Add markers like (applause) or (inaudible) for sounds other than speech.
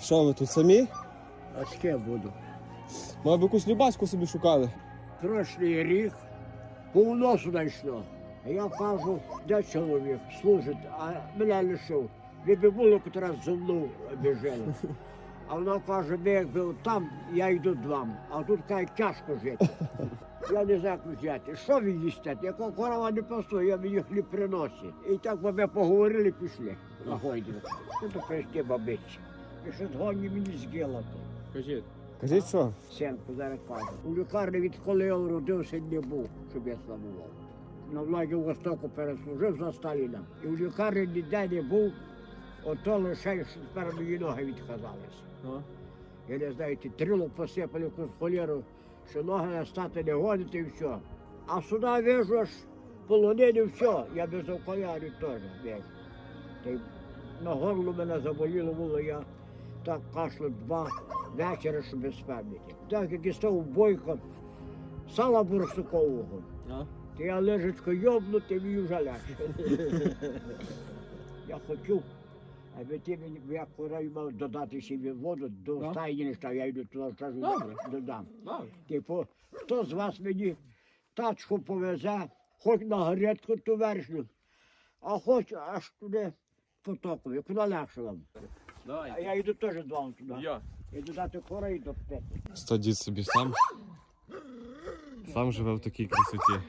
Що ви тут самі? А з ким буду? Ми б якусь любаську собі шукали. Прошлий рік повно сюди йшло. А Я кажу, де чоловік служить, а мене лишив. Ви б було хоч раз зо мною біжали. А вона каже, ви якби там, я йду до вам. А тут каже, тяжко жити. (laughs) Я не знаю, як взяти. Що ви їсте? Яка корова не пасує, я мені хліб приносить. І так ми поговорили, пішли на гойдину. Ну то прийшли бабиці. І що згодні мені згілати. Кажіть. Кажіть що? Сенку зараз кажу. У лікарні відколи я родився не був, щоб я славував. На владі Востоку переслужив за Сталіна. І в лікарні ніде не був, ото лише що тепер ноги відказалися. Я не знаю, ті трило посипали якусь холєру, що ноги стати не годити і все. А сюди вижу аж полонини все, я без окулярів теж вижу. На горло мене заболіло було, я так кашлю два вечора, що без пам'яті. Так як і став бойко, сала бурсукового. То я лежечко йобнути, мені вже легше. я хотів, аби ти мені, бо я кураю мав додати собі воду, до Ну. стайні не став, я йду туди, скажу, Добре. додам. Добре. Типу, хто з вас мені тачку повезе, хоч на грядку ту верхню, а хоч аж туди потокові, куди легше вам. А Давай. я йду теж з вами туди. Я. Йду дати корей до п'яти. Сто дід собі сам. Сам живе в такій красоті.